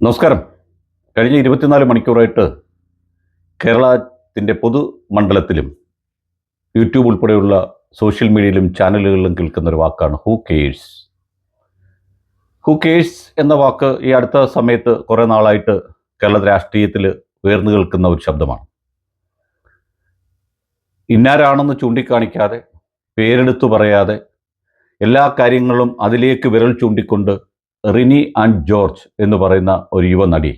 നമസ്കാരം. കഴിഞ്ഞ ഇരുപത്തിനാല് മണിക്കൂറായിട്ട് കേരളത്തിന്റെ പൊതുമണ്ഡലത്തിലും യൂട്യൂബ് ഉൾപ്പെടെയുള്ള സോഷ്യൽ മീഡിയയിലും ചാനലുകളിലും കേൾക്കുന്ന ഒരു വാക്കാണ് ഹൂ കേഴ്സ് ഹൂ കേഴ്സ് എന്ന വാക്ക് ഈ അടുത്ത സമയത്ത് കുറേ നാളായിട്ട് കേരള രാഷ്ട്രീയത്തിൽ ഉയർന്നു കേൾക്കുന്ന ഒരു ശബ്ദമാണ്. ഇന്നാരാണെന്ന് ചൂണ്ടിക്കാണിക്കാതെ പേരെടുത്തു പറയാതെ എല്ലാ കാര്യങ്ങളും അതിലേക്ക് വിരൽ ചൂണ്ടിക്കൊണ്ട് റിനി ആൻഡ് ജോർജ് എന്ന് പറയുന്ന ഒരു യുവ നടി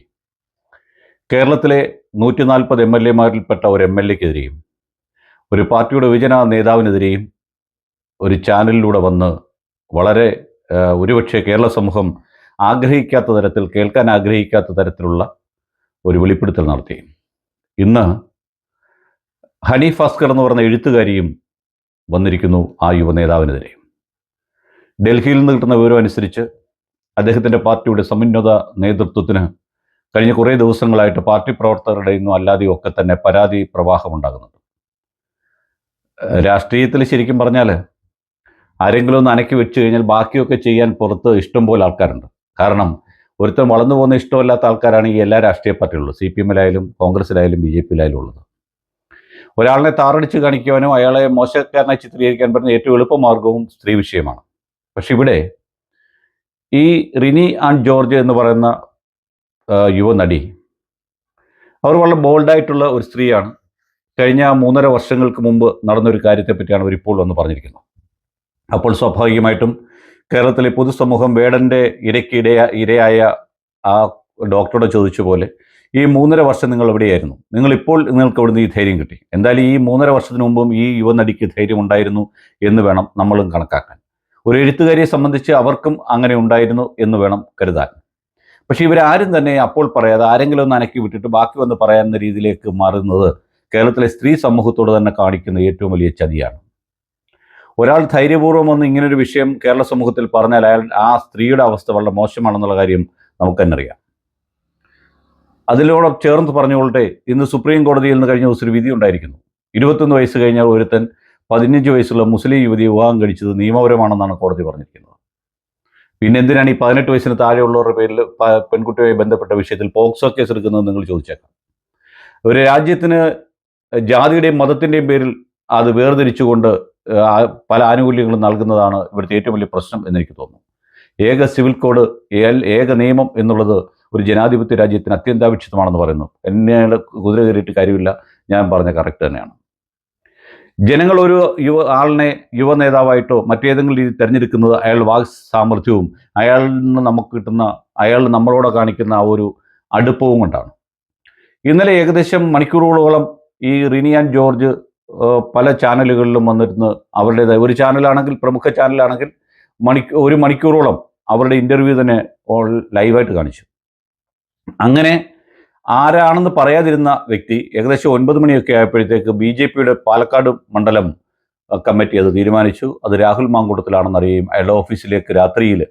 കേരളത്തിലെ നൂറ്റി നാൽപ്പത് എം എൽ എമാരിൽപ്പെട്ട ഒരു എം എൽ എക്കെതിരെയും ഒരു പാർട്ടിയുടെ വിജന നേതാവിനെതിരെയും ഒരു ചാനലിലൂടെ വന്ന് വളരെ ഒരുപക്ഷെ കേരള സമൂഹം ആഗ്രഹിക്കാത്ത തരത്തിൽ കേൾക്കാൻ ആഗ്രഹിക്കാത്ത തരത്തിലുള്ള ഒരു വെളിപ്പെടുത്തൽ നടത്തി. ഇന്ന് ഹണി ഭാസ്കർ എന്ന് പറഞ്ഞ എഴുത്തുകാരിയും വന്നിരിക്കുന്നു ആ യുവ യുവനേതാവിനെതിരെ ഡൽഹിയിൽ നിന്ന് കിട്ടുന്ന വിവരം അനുസരിച്ച് അദ്ദേഹത്തിന്റെ പാർട്ടിയുടെ സമുന്നത നേതൃത്വത്തിന് കഴിഞ്ഞ കുറേ ദിവസങ്ങളായിട്ട് പാർട്ടി പ്രവർത്തകരുടെ ഇന്നും അല്ലാതെയും ഒക്കെ തന്നെ പരാതി പ്രവാഹമുണ്ടാകുന്നുണ്ട്. രാഷ്ട്രീയത്തിൽ ശരിക്കും പറഞ്ഞാൽ ആരെങ്കിലും ഒന്ന് അനക്കി വെച്ച് കഴിഞ്ഞാൽ ബാക്കിയൊക്കെ ചെയ്യാൻ പുറത്ത് ഇഷ്ടം പോലെ ആൾക്കാരുണ്ട്. കാരണം ഒരുത്തൻ വളർന്നു പോകുന്ന ഇഷ്ടമല്ലാത്ത ആൾക്കാരാണ് ഈ എല്ലാ രാഷ്ട്രീയ പാർട്ടികളിലും സി പി എമ്മിലായാലും കോൺഗ്രസിലായാലും ബി ജെ പിയിലായാലും ഉള്ളത്. ഒരാളിനെ താറടിച്ച് കാണിക്കുവാനോ അയാളെ മോശക്കാരനായി ചിത്രീകരിക്കാൻ പറ്റുന്ന ഏറ്റവും എളുപ്പമാർഗവും സ്ത്രീ വിഷയമാണ്. പക്ഷെ ഇവിടെ ഈ റിനി ആൻഡ് ജോർജ് എന്ന് പറയുന്ന യുവനടി. അവർ വളരെ ബോൾഡായിട്ടുള്ള ഒരു സ്ത്രീയാണ്. കഴിഞ്ഞ മൂന്നര വർഷങ്ങൾക്ക് മുമ്പ് നടന്നൊരു കാര്യത്തെ പറ്റിയാണ് അവർ ഇപ്പോൾ വന്ന് പറഞ്ഞിരിക്കുന്നത് അപ്പോൾ സ്വാഭാവികമായിട്ടും കേരളത്തിലെ പൊതുസമൂഹം വേടന്റെ ഇരയ്ക്കിടയ ഇരയായ ആ ഡോക്ടറോട് ചോദിച്ച പോലെ ഈ മൂന്നര വർഷം നിങ്ങൾ എവിടെയായിരുന്നു? നിങ്ങളിപ്പോൾ നിങ്ങൾക്ക് അവിടുന്ന് ഈ ധൈര്യം കിട്ടി. എന്തായാലും ഈ മൂന്നര വർഷത്തിന് മുമ്പും ഈ യുവനടിക്ക് ധൈര്യം ഉണ്ടായിരുന്നു എന്ന് വേണം നമ്മളും കണക്കാക്കാൻ. ഒരു എഴുത്തുകാരിയെ സംബന്ധിച്ച് അവർക്കും അങ്ങനെ ഉണ്ടായിരുന്നു എന്ന് വേണം കരുതാൻ. പക്ഷേ ഇവരാരും തന്നെ അപ്പോൾ പറയാതെ ആരെങ്കിലും ഒന്ന് അനക്കി വിട്ടിട്ട് ബാക്കി വന്ന് പറയാവുന്ന രീതിയിലേക്ക് മാറുന്നത് കേരളത്തിലെ സ്ത്രീ സമൂഹത്തോട് തന്നെ കാണിക്കുന്ന ഏറ്റവും വലിയ ചതിയാണ്. ഒരാൾ ധൈര്യപൂർവം വന്ന് ഇങ്ങനൊരു വിഷയം കേരള സമൂഹത്തിൽ പറഞ്ഞാൽ അയാൾ ആ സ്ത്രീയുടെ അവസ്ഥ വളരെ മോശമാണെന്നുള്ള കാര്യം നമുക്ക് തന്നെ അറിയാം. അതിനോട് ചേർന്ന് പറഞ്ഞുകൊള്ളട്ടെ ഇന്ന് സുപ്രീം കോടതിയിൽ നിന്ന് കഴിഞ്ഞ ദിവസം ഒരു വിധി ഉണ്ടായിരിക്കുന്നു. ഇരുപത്തൊന്ന് വയസ്സ് കഴിഞ്ഞാൽ ഒരുത്തൻ പതിനഞ്ച് വയസ്സുള്ള മുസ്ലിം യുവതിയെ വിവാഹം കഴിച്ചത് നിയമപരമാണെന്നാണ് കോടതി പറഞ്ഞിരിക്കുന്നത്. പിന്നെ എന്തിനാണ് ഈ പതിനെട്ട് വയസ്സിന് താഴെയുള്ളവരുടെ പേരിൽ പെൺകുട്ടിയുമായി ബന്ധപ്പെട്ട വിഷയത്തിൽ പോക്സോ കേസ് എടുക്കുന്നത് നിങ്ങൾ ചോദിച്ചേക്കാം. ഒരു രാജ്യത്തിന് ജാതിയുടെയും മതത്തിന്റെയും പേരിൽ അത് വേർതിരിച്ചുകൊണ്ട് പല ആനുകൂല്യങ്ങളും നൽകുന്നതാണ് ഇവിടുത്തെ ഏറ്റവും വലിയ പ്രശ്നം എന്നെനിക്ക് തോന്നുന്നു. ഏക സിവിൽ കോഡ് ഏക നിയമം എന്നുള്ളത് ഒരു ജനാധിപത്യ രാജ്യത്തിന് അത്യന്താപേക്ഷിതമാണെന്ന് പറയുന്നു. എന്നെ കുതിര കയറിയിട്ട് കാര്യമില്ല. ഞാൻ പറഞ്ഞ കറക്റ്റ് തന്നെയാണ്. ജനങ്ങൾ ഒരു യുവ ആളിനെ യുവ നേതാവായിട്ടോ മറ്റേതെങ്കിലും രീതി തിരഞ്ഞെടുക്കുന്നത് അയാൾ വാക് സാമർഥ്യവും അയാളിൽ നിന്ന് നമുക്ക് കിട്ടുന്ന അയാൾ നമ്മളോട് കാണിക്കുന്ന ആ ഒരു അടുപ്പവും കൊണ്ടാണ്. ഇന്നലെ ഏകദേശം മണിക്കൂറുകളോളം ഈ റിനിയാൻ ജോർജ് പല ചാനലുകളിലും വന്നിരുന്ന് അവരുടേതായ ഒരു ചാനലാണെങ്കിൽ പ്രമുഖ ചാനലാണെങ്കിൽ മണി ഒരു മണിക്കൂറോളം അവരുടെ ഇന്റർവ്യൂ തന്നെ ഓൾ- ലൈവായിട്ട് കാണിച്ചു. അങ്ങനെ ആരാണെന്ന് പറയാതിരുന്ന വ്യക്തി ഏകദേശം ഒൻപത് മണിയൊക്കെ ആയപ്പോഴത്തേക്ക് ബി ജെ പിയുടെ പാലക്കാട് മണ്ഡലം കമ്മിറ്റി അത് തീരുമാനിച്ചു. അത് രാഹുൽ മാങ്കൂട്ടത്തിലാണെന്ന് അറിയുകയും അയാളുടെ ഓഫീസിലേക്ക് രാത്രിയിൽ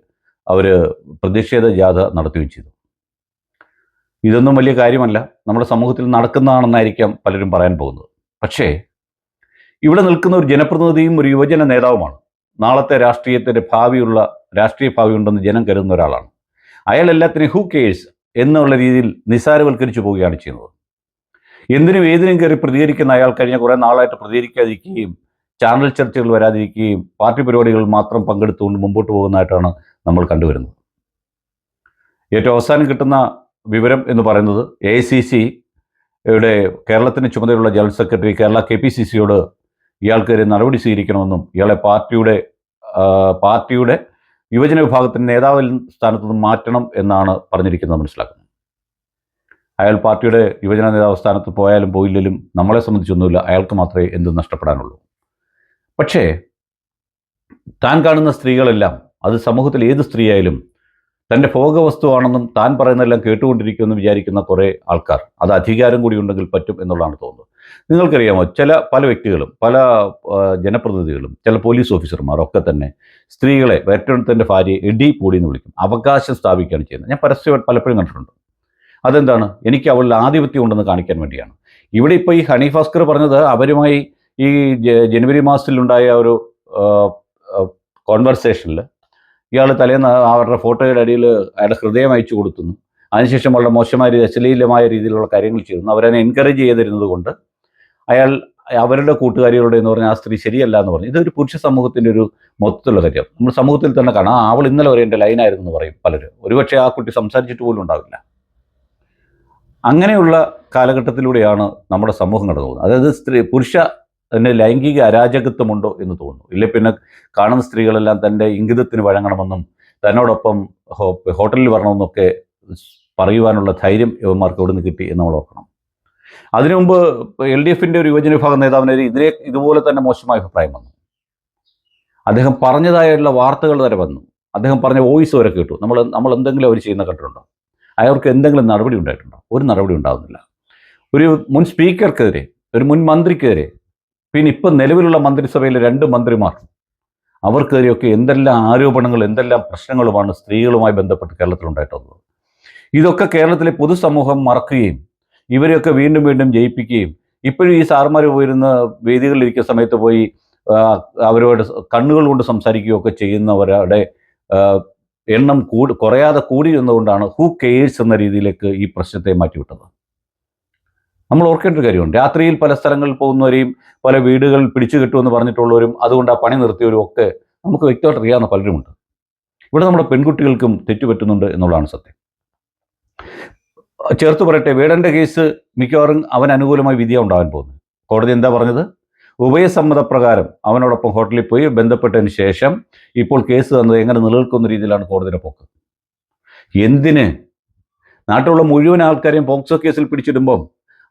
അവർ പ്രതിഷേധ ജാഥ നടത്തുകയും ചെയ്തു. ഇതൊന്നും വലിയ കാര്യമല്ല. നമ്മുടെ സമൂഹത്തിൽ നടക്കുന്നതാണെന്നായിരിക്കാം പലരും പറയാൻ പോകുന്നത്. പക്ഷേ ഇവിടെ നിൽക്കുന്ന ഒരു ജനപ്രതിനിധിയും ഒരു യുവജന നേതാവുമാണ്. നാളത്തെ രാഷ്ട്രീയത്തിന്റെ ഭാവിയുള്ള രാഷ്ട്രീയ ഭാവി ഉണ്ടെന്ന് ജനം കരുതുന്ന ഒരാളാണ്. അയാൾ എല്ലാത്തിനും ഹൂ കേഴ്സ് എന്നുള്ള രീതിയിൽ നിസ്സാരവൽക്കരിച്ചു പോവുകയാണ് ചെയ്യുന്നത്. എന്തിനും ഏതിനും കയറി പ്രതികരിക്കുന്ന അയാൾ കഴിഞ്ഞ കുറേ നാളായിട്ട് പ്രതികരിക്കാതിരിക്കുകയും ചാനൽ ചർച്ചകൾ വരാതിരിക്കുകയും പാർട്ടി പരിപാടികൾ മാത്രം പങ്കെടുത്തുകൊണ്ട് മുമ്പോട്ട് പോകുന്നതായിട്ടാണ് നമ്മൾ കണ്ടുവരുന്നത്. ഏറ്റവും അവസാനം കിട്ടുന്ന വിവരം എന്ന് പറയുന്നത് എ സി സി യുടെ കേരളത്തിന് ചുമതലയുള്ള general secretary Kerala K P C സിയോട് ഇയാൾക്കെതിരെ നടപടി സ്വീകരിക്കണമെന്നും ഇയാളെ പാർട്ടിയുടെ പാർട്ടിയുടെ യുവജന വിഭാഗത്തിന്റെ നേതാവിൽ സ്ഥാനത്ത് നിന്ന് മാറ്റണം എന്നാണ് പറഞ്ഞിരിക്കുന്നത് മനസ്സിലാക്കുന്നത്. അയാൾ പാർട്ടിയുടെ യുവജന നേതാവ് സ്ഥാനത്ത് പോയാലും പോയില്ലെങ്കിലും നമ്മളെ സംബന്ധിച്ചൊന്നുമില്ല. അയാൾക്ക് മാത്രമേ എന്ത് നഷ്ടപ്പെടാനുള്ളൂ. പക്ഷേ താൻ കാണുന്ന സ്ത്രീകളെല്ലാം അത് സമൂഹത്തിൽ ഏത് സ്ത്രീയായാലും തന്റെ ഭോഗവസ്തുവാണെന്നും താൻ പറയുന്നതെല്ലാം കേട്ടുകൊണ്ടിരിക്കുമെന്ന് വിചാരിക്കുന്ന കുറേ ആൾക്കാർ അത് അധികാരം കൂടി ഉണ്ടെങ്കിൽ പറ്റും എന്നുള്ളതാണ് തോന്നുന്നത്. നിങ്ങൾക്കറിയാമോ ചില പല വ്യക്തികളും പല ജനപ്രതിനിധികളും ചില പോലീസ് ഓഫീസർമാരൊക്കെ തന്നെ സ്ത്രീകളെ വേറ്റെടുത്തന്റെ ഭാര്യയെ എടി പൂടി എന്ന് വിളിക്കും. അവകാശം സ്ഥാപിക്കുകയാണ് ചെയ്യുന്നത്. ഞാൻ പരസ്യമായിട്ട് പലപ്പോഴും കണ്ടിട്ടുണ്ട്. അതെന്താണ്? എനിക്ക് അവളിൽ ആധിപത്യം ഉണ്ടെന്ന് കാണിക്കാൻ വേണ്ടിയാണ്. ഇവിടെ ഇപ്പോൾ ഈ ഹണി ഭാസ്കർ പറഞ്ഞത് അവരുമായി ഈ ജനുവരി മാസത്തിലുണ്ടായ ഒരു കോൺവെർസേഷനിൽ ഇയാൾ തലേന്ന് അവരുടെ ഫോട്ടോയുടെ അടിയിൽ അയാളുടെ ഹൃദയം അയച്ചു കൊടുത്തുന്നു. അതിനുശേഷം വളരെ മോശമായ അശ്ലീലമായ രീതിയിലുള്ള കാര്യങ്ങൾ ചെയ്യുന്നു. അവരതിനെ എൻകറേജ് ചെയ്തിരുന്നത് കൊണ്ട് അയാൾ അവരുടെ കൂട്ടുകാരികളുടെ എന്ന് പറഞ്ഞാൽ ആ സ്ത്രീ ശരിയല്ല എന്ന് പറഞ്ഞു. ഇതൊരു പുരുഷ സമൂഹത്തിന്റെ ഒരു മൊത്തത്തിലുള്ള കാര്യം. നമ്മൾ സമൂഹത്തിൽ തന്നെ കാണാം അവൾ ഇന്നലെ വരെ എന്റെ ലൈനായിരുന്നു എന്ന് പറയും പലരും. ഒരുപക്ഷെ ആ കുട്ടി സംസാരിച്ചിട്ട് പോലും ഉണ്ടാവില്ല. അങ്ങനെയുള്ള കാലഘട്ടത്തിലൂടെയാണ് നമ്മുടെ സമൂഹം കടന്നു പോകുന്നത്. അതായത് സ്ത്രീ പുരുഷ അതിന് ലൈംഗിക അരാജകത്വമുണ്ടോ എന്ന് തോന്നുന്നു. ഇല്ലെ പിന്നെ കാണുന്ന സ്ത്രീകളെല്ലാം തന്റെ ഇംഗിതത്തിന് വഴങ്ങണമെന്നും തന്നോടൊപ്പം ഹോട്ടലിൽ വരണമെന്നൊക്കെ പറയുവാനുള്ള ധൈര്യം യുവന്മാർക്ക് എവിടെ നിന്ന് കിട്ടി എന്ന് നമ്മൾ ഓർക്കണം. അതിനു മുമ്പ് എൽ ഡി എഫിന്റെ ഒരു യുവജന വിഭാഗം നേതാവിനെതിരെ ഇതിനെ ഇതുപോലെ തന്നെ മോശമായ അഭിപ്രായം വന്നു. അദ്ദേഹം പറഞ്ഞതായുള്ള വാർത്തകൾ വരെ വന്നു. അദ്ദേഹം പറഞ്ഞ വോയിസ് വരെ കേട്ടു. നമ്മൾ നമ്മൾ എന്തെങ്കിലും അവർ ചെയ്യുന്ന കണ്ടിട്ടുണ്ടോ? അയാൾക്ക് എന്തെങ്കിലും നടപടി ഉണ്ടായിട്ടുണ്ടോ? ഒരു നടപടി ഉണ്ടാകുന്നില്ല ഒരു മുൻ സ്പീക്കർക്കെതിരെ ഒരു മുൻ മന്ത്രിക്കെതിരെ പിന്നെ ഇപ്പം നിലവിലുള്ള മന്ത്രിസഭയിലെ രണ്ട് മന്ത്രിമാർ അവർക്കെതിരെയൊക്കെ എന്തെല്ലാം ആരോപണങ്ങൾ എന്തെല്ലാം പ്രശ്നങ്ങളുമാണ് സ്ത്രീകളുമായി ബന്ധപ്പെട്ട് കേരളത്തിൽ ഉണ്ടായിട്ടുള്ളത് ഇതൊക്കെ കേരളത്തിലെ പൊതുസമൂഹം മറക്കുകയും ഇവരെയൊക്കെ വീണ്ടും വീണ്ടും ജയിപ്പിക്കുകയും ഇപ്പോഴും ഈ സാർമാർ പോയിരുന്ന വേദികളിൽ ഇരിക്കുന്ന സമയത്ത് പോയി അവരോട് കണ്ണുകൾ കൊണ്ട് സംസാരിക്കുകയൊക്കെ ചെയ്യുന്നവരുടെ എണ്ണം കൂടി കുറയാതെ കൂടി എന്നതുകൊണ്ടാണ് ഹൂ കെയേഴ്സ് എന്ന രീതിയിലേക്ക് ഈ പ്രശ്നത്തെ മാറ്റിവിട്ടത്. നമ്മൾ ഓർക്കേണ്ട ഒരു കാര്യമുണ്ട്. രാത്രിയിൽ പല സ്ഥലങ്ങളിൽ പോകുന്നവരെയും പല വീടുകൾ പിടിച്ചു കിട്ടുമെന്ന് പറഞ്ഞിട്ടുള്ളവരും അതുകൊണ്ട് ആ പണി നിർത്തിയവരും ഒക്കെ നമുക്ക് വ്യക്തമായിട്ട് അറിയാവുന്ന പലരുമുണ്ട്. ഇവിടെ നമ്മുടെ പെൺകുട്ടികൾക്കും തെറ്റുപറ്റുന്നുണ്ട് എന്നുള്ളതാണ് സത്യം. ചേർത്ത് പറയട്ടെ വേടന്റെ കേസ് മിക്കവാറും അവൻ അനുകൂലമായി വിധിയാണ് ഉണ്ടാകാൻ പോകുന്നത്. കോടതി എന്താ പറഞ്ഞത്? ഉഭയസമ്മതപ്രകാരം അവനോടൊപ്പം ഹോട്ടലിൽ പോയി ബന്ധപ്പെട്ടതിന് ശേഷം ഇപ്പോൾ കേസ് തന്നത് എങ്ങനെ നിലനിൽക്കുന്ന രീതിയിലാണ് കോടതിയുടെ പോക്ക്. എന്തിന്? നാട്ടിലുള്ള മുഴുവൻ ആൾക്കാരെയും പോക്സോ കേസിൽ പിടിച്ചിടുമ്പം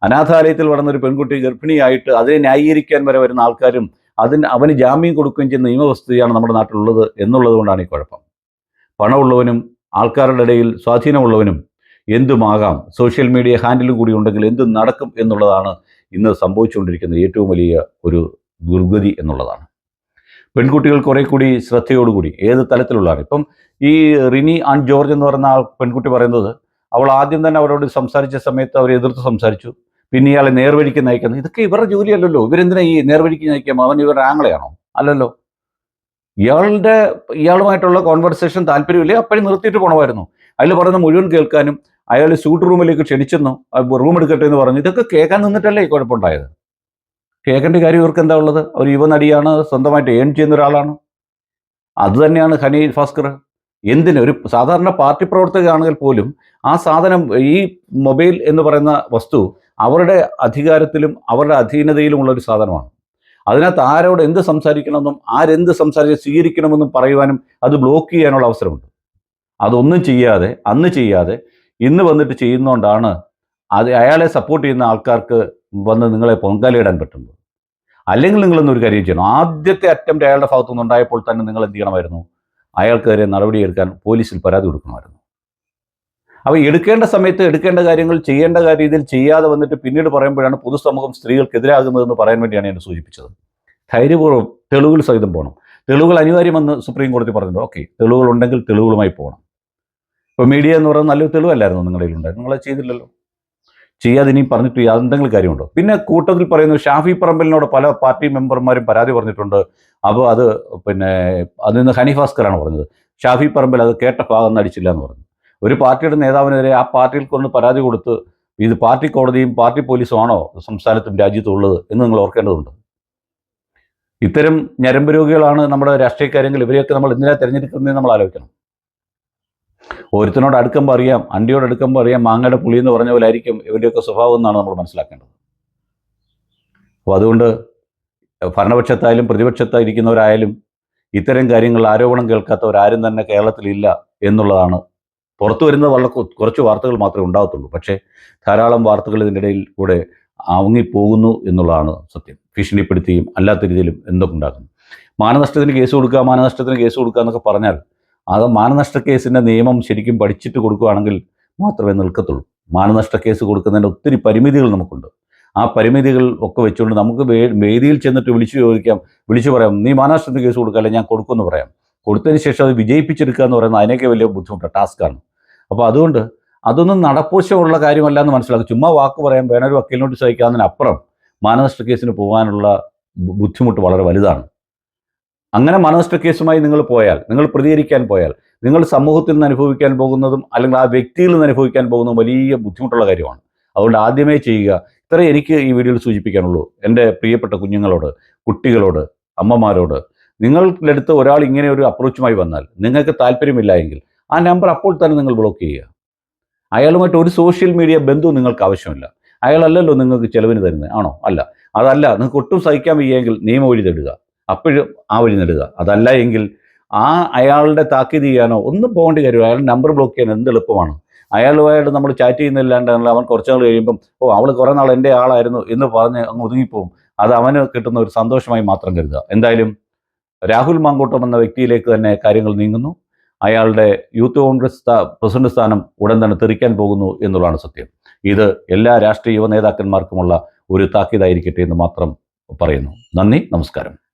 അനാഥാലയത്തിൽ വളർന്ന ഒരു പെൺകുട്ടി ഗർഭിണിയായിട്ട് അതിനെ ന്യായീകരിക്കാൻ വരെ വരുന്ന ആൾക്കാരും അതിന് അവന് ജാമ്യം കൊടുക്കുകയും ചെയ്യുന്ന നിയമവസ്തുതയാണ് നമ്മുടെ നാട്ടിലുള്ളത് എന്നുള്ളത് കൊണ്ടാണ് ഈ കുഴപ്പം. പണമുള്ളവനും ആൾക്കാരുടെ ഇടയിൽ സ്വാധീനമുള്ളവനും എന്തുമാകാം? സോഷ്യൽ മീഡിയ ഹാൻഡിലും കൂടി ഉണ്ടെങ്കിൽ എന്തും നടക്കും എന്നുള്ളതാണ് ഇന്ന് സംഭവിച്ചുകൊണ്ടിരിക്കുന്ന ഏറ്റവും വലിയ ഒരു ദുർഗതി എന്നുള്ളതാണ്. പെൺകുട്ടികൾ കുറെ കൂടി ശ്രദ്ധയോടുകൂടി ഏത് തലത്തിലുള്ളതാണ്? ഇപ്പം ഈ റിനി ആൻഡ് ജോർജ് എന്ന് പറയുന്ന ആൾ പെൺകുട്ടി പറയുന്നത് അവൾ ആദ്യം തന്നെ അവരോട് സംസാരിച്ച സമയത്ത് അവർ എതിർത്ത് സംസാരിച്ചു. പിന്നെ ഇയാളെ നേർവഴിക്ക് നയിക്കുന്നത് ഇതൊക്കെ ഇവരുടെ ജോലിയല്ലല്ലോ. ഇവരെന്തിനാ ഈ നേർവഴിക്ക് നയിക്കാം അവൻ ഇവരുടെ ആംഗളയാണോ അല്ലല്ലോ. ഇയാളുടെ ഇയാളുമായിട്ടുള്ള കോൺവെർസേഷൻ താല്പര്യമില്ലേ? അപ്പോഴും നിർത്തിയിട്ട് പോകണമായിരുന്നു അതിൽ പറയുന്ന മുഴുവൻ കേൾക്കാനും അയാൾ സ്യൂട്ട് റൂമിലേക്ക് ക്ഷണിച്ചെന്നു റൂം എടുക്കട്ടെ എന്ന് പറഞ്ഞു. ഇതൊക്കെ കേൾക്കാൻ നിന്നിട്ടല്ലേ ഈ കുഴപ്പമുണ്ടായത്? കേൾക്കേണ്ട കാര്യം ഇവർക്ക് എന്താ ഉള്ളത്? ഒരു യുവനടിയാണ് സ്വന്തമായിട്ട് ഏൺ ചെയ്യുന്ന ഒരാളാണ്. അത് തന്നെയാണ് ഹനി ഭാസ്കർ. എന്തിന്? ഒരു സാധാരണ പാർട്ടി പ്രവർത്തകയാണെങ്കിൽ പോലും ആ സാധനം ഈ മൊബൈൽ എന്ന് പറയുന്ന വസ്തു അവരുടെ അധികാരത്തിലും അവരുടെ അധീനതയിലുമുള്ള ഒരു സാധനമാണ്. അതിനകത്ത് ആരോട് എന്ത് സംസാരിക്കണമെന്നും ആരെന്ത് സംസാരിച്ച് സ്വീകരിക്കണമെന്നും പറയുവാനും അത് ബ്ലോക്ക് ചെയ്യാനുള്ള അവസരമുണ്ട്. അതൊന്നും ചെയ്യാതെ അന്ന് ചെയ്യാതെ ഇന്ന് വന്നിട്ട് ചെയ്യുന്നതുകൊണ്ടാണ് അത് അയാളെ സപ്പോർട്ട് ചെയ്യുന്ന ആൾക്കാർക്ക് വന്ന് നിങ്ങളെ പൊങ്കാലയിടാൻ പറ്റുന്നത്. അല്ലെങ്കിൽ നിങ്ങളൊന്നും ഒരു കാര്യം ചെയ്യണം. ആദ്യത്തെ അറ്റംപ്റ്റ് അയാളുടെ ഭാഗത്തു നിന്നുണ്ടായപ്പോൾ തന്നെ നിങ്ങൾ എന്ത് ചെയ്യണമായിരുന്നു? അയാൾക്കെതിരെ നടപടിയെടുക്കാൻ പോലീസിൽ പരാതി കൊടുക്കണമായിരുന്നു. അപ്പോൾ എടുക്കേണ്ട സമയത്ത് എടുക്കേണ്ട കാര്യങ്ങൾ ചെയ്യേണ്ട രീതിയിൽ ചെയ്യാതെ വന്നിട്ട് പിന്നീട് പറയുമ്പോഴാണ് പൊതുസമൂഹം സ്ത്രീകൾക്കെതിരാകുന്നതെന്ന് പറയാൻ വേണ്ടിയാണ് എന്നെ സൂചിപ്പിച്ചത്. ധൈര്യപൂർവം തെളിവുകൾ സഹിതം പോകണം തെളിവുകൾ അനിവാര്യമെന്ന് സുപ്രീം കോടതി പറഞ്ഞിട്ടുണ്ട്. ഓക്കെ തെളിവുകൾ ഉണ്ടെങ്കിൽ തെളിവുകളുമായി പോകണം ഇപ്പോൾ മീഡിയ എന്ന് പറയുന്നത് നല്ലൊരു തെളിവല്ലായിരുന്നു നിങ്ങളുടെ ഉണ്ട് നിങ്ങളത് ചെയ്തില്ലല്ലോ. ചെയ്യാതെ ഇനിയും പറഞ്ഞിട്ട് എന്തെങ്കിലും കാര്യമുണ്ടോ? പിന്നെ കൂട്ടത്തിൽ പറയുന്നു ഷാഫി പറമ്പലിനോട് പല പാർട്ടി മെമ്പർമാരും പരാതി പറഞ്ഞിട്ടുണ്ട്. അപ്പോൾ അത് പിന്നെ അതിൽ നിന്ന് ഹനിഭാസ്കറാണ് പറഞ്ഞത്. ഷാഫി പറമ്പിൽ അത് കേട്ട ഭാഗം നടിച്ചില്ല എന്ന് പറഞ്ഞു. ഒരു പാർട്ടിയുടെ നേതാവിനെതിരെ ആ പാർട്ടിയിൽ കൊണ്ട് പരാതി കൊടുത്ത് ഇത് പാർട്ടി കോടതിയും പാർട്ടി പോലീസും ആണോ സംസ്ഥാനത്തും രാജ്യത്തും ഉള്ളത് എന്ന് നിങ്ങൾ ഓർക്കേണ്ടതുണ്ട്. ഇത്തരം ഞരമ്പ് രോഗികളാണ് നമ്മുടെ രാഷ്ട്രീയക്കാരെങ്കിൽ ഇവരെയൊക്കെ നമ്മൾ എന്തിനാ തിരഞ്ഞെടുക്കുന്നതെന്ന് നമ്മൾ ആലോചിക്കണം. ഒരുത്തനോട് അടുക്കുമ്പോൾ അറിയാം അണ്ടിയോട് അടുക്കുമ്പോൾ അറിയാം മാങ്ങയുടെ പുളി എന്ന് പറഞ്ഞ പോലെ ആയിരിക്കും ഇവരുടെയൊക്കെ സ്വഭാവം എന്നാണ് നമ്മൾ മനസ്സിലാക്കേണ്ടത്. അപ്പോൾ അതുകൊണ്ട് ഭരണപക്ഷത്തായാലും പ്രതിപക്ഷത്തായിരിക്കുന്നവരായാലും ഇത്തരം കാര്യങ്ങൾ ആരോപണം കേൾക്കാത്തവരാരും തന്നെ കേരളത്തിലില്ല എന്നുള്ളതാണ്. പുറത്തു വരുന്ന വളരെ കുറച്ച് വാർത്തകൾ മാത്രമേ ഉണ്ടാകത്തുള്ളൂ. പക്ഷേ ധാരാളം വാർത്തകൾ ഇതിന്റെ ഇടയിൽ കൂടെ ആവുങ്ങിപ്പോകുന്നു എന്നുള്ളതാണ് സത്യം. ഭീഷണിപ്പെടുത്തിയും അല്ലാത്ത രീതിയിലും എന്തൊക്കെ ഉണ്ടാക്കുന്നു. മാനനഷ്ടത്തിന് കേസ് കൊടുക്കുക മാനനഷ്ടത്തിന് കേസ് കൊടുക്കുക എന്നൊക്കെ പറഞ്ഞാൽ അത് മാനനഷ്ട കേസിന്റെ നിയമം ശരിക്കും പഠിച്ചിട്ട് കൊടുക്കുകയാണെങ്കിൽ മാത്രമേ നിൽക്കത്തുള്ളൂ. മാനനഷ്ട കേസ് കൊടുക്കുന്നതിന്റെ ഒത്തിരി പരിമിതികൾ നമുക്കുണ്ട്. ആ പരിമിതികൾ ഒക്കെ വെച്ചുകൊണ്ട് നമുക്ക് വേദിയിൽ ചെന്നിട്ട് വിളിച്ചു ചോദിക്കാം. വിളിച്ചു പറയാം നീ മാനനഷ്ടത്തിന് കേസ് കൊടുക്കല്ലേ? ഞാൻ കൊടുക്കുമെന്ന് പറയാം. കൊടുത്തതിന് ശേഷം അത് വിജയിപ്പിച്ചെടുക്കുക എന്ന് പറയുന്നത് അതിനൊക്കെ വലിയ ബുദ്ധിമുട്ടാണ് ടാസ്ക്കാണ് അപ്പോൾ അതുകൊണ്ട് അതൊന്നും നടപ്പൂശമുള്ള കാര്യമല്ല എന്ന് മനസ്സിലാക്കും ചുമ്മാ വാക്ക് പറയാൻ വേണൊരു വക്കീലിനോട്ട് ചോദിക്കാവുന്നതിനപ്പുറം മാനനഷ്ട കേസിന് പോകാനുള്ള ബുദ്ധിമുട്ട് വളരെ വലുതാണ്. അങ്ങനെ മാനനഷ്ട കേസുമായി നിങ്ങൾ പോയാൽ നിങ്ങൾ പ്രതികരിക്കാൻ പോയാൽ നിങ്ങൾ സമൂഹത്തിൽ നിന്ന് അനുഭവിക്കാൻ പോകുന്നതും അല്ലെങ്കിൽ ആ വ്യക്തിയിൽ നിന്ന് അനുഭവിക്കാൻ പോകുന്നതും വലിയ ബുദ്ധിമുട്ടുള്ള കാര്യമാണ്. അതുകൊണ്ട് ആദ്യമേ ചെയ്യുക. ഇത്രേ എനിക്ക് ഈ വീഡിയോയിൽ സൂചിപ്പിക്കാനുള്ളൂ. എന്റെ പ്രിയപ്പെട്ട കുഞ്ഞുങ്ങളോട് കുട്ടികളോട് അമ്മമാരോട് നിങ്ങളുടെ അടുത്ത് ഒരാൾ ഇങ്ങനെ ഒരു അപ്രോച്ചുമായി വന്നാൽ നിങ്ങൾക്ക് താല്പര്യമില്ല എങ്കിൽ ആ നമ്പർ അപ്പോൾ തന്നെ നിങ്ങൾ ബ്ലോക്ക് ചെയ്യുക. അയാളുമായിട്ട് ഒരു സോഷ്യൽ മീഡിയ ബന്ധവും നിങ്ങൾക്ക് ആവശ്യമില്ല. അയാളല്ലല്ലോ നിങ്ങൾക്ക് ചിലവിന് തരുന്നത്. ആണോ? അല്ല. അതല്ല. നിങ്ങൾക്ക് ഒട്ടും സഹിക്കാൻ വയ്യെങ്കിൽ നിയമവഴി തേടുക. അപ്പോഴും ആ വഴി നേടുക. അതല്ല എങ്കിൽ ആ അയാളുടെ താക്കീത് ചെയ്യാനോ ഒന്നും പോകേണ്ട കാര്യമോ അയാളുടെ നമ്പർ ബ്ലോക്ക് ചെയ്യാൻ എന്ത് എളുപ്പമാണ്? അയാളുമായിട്ട് നമ്മൾ ചാറ്റ് ചെയ്യുന്നില്ലാണ്ട് അവൻ കുറച്ച് നാൾ കഴിയുമ്പം ഓ അവൾ കുറേ നാൾ എന്റെ ആളായിരുന്നു എന്ന് പറഞ്ഞ് അങ്ങ് ഒതുങ്ങിപ്പോവും. അത് അവന് കിട്ടുന്ന ഒരു സന്തോഷമായി മാത്രം കരുതുക. എന്തായാലും രാഹുൽ മാങ്കോട്ടം എന്ന വ്യക്തിയിലേക്ക് തന്നെ കാര്യങ്ങൾ നീങ്ങുന്നു. അയാളുടെ യൂത്ത് കോൺഗ്രസ് പ്രസിഡന്റ് സ്ഥാനം ഉടൻ തന്നെ തെറിക്കാൻ പോകുന്നു എന്നുള്ളതാണ് സത്യം. ഇത് എല്ലാ രാഷ്ട്രീയ യുവ നേതാക്കന്മാർക്കുമുള്ള ഒരു താക്കീതായിരിക്കട്ടെ എന്ന് മാത്രം പറയുന്നു. നന്ദി നമസ്കാരം.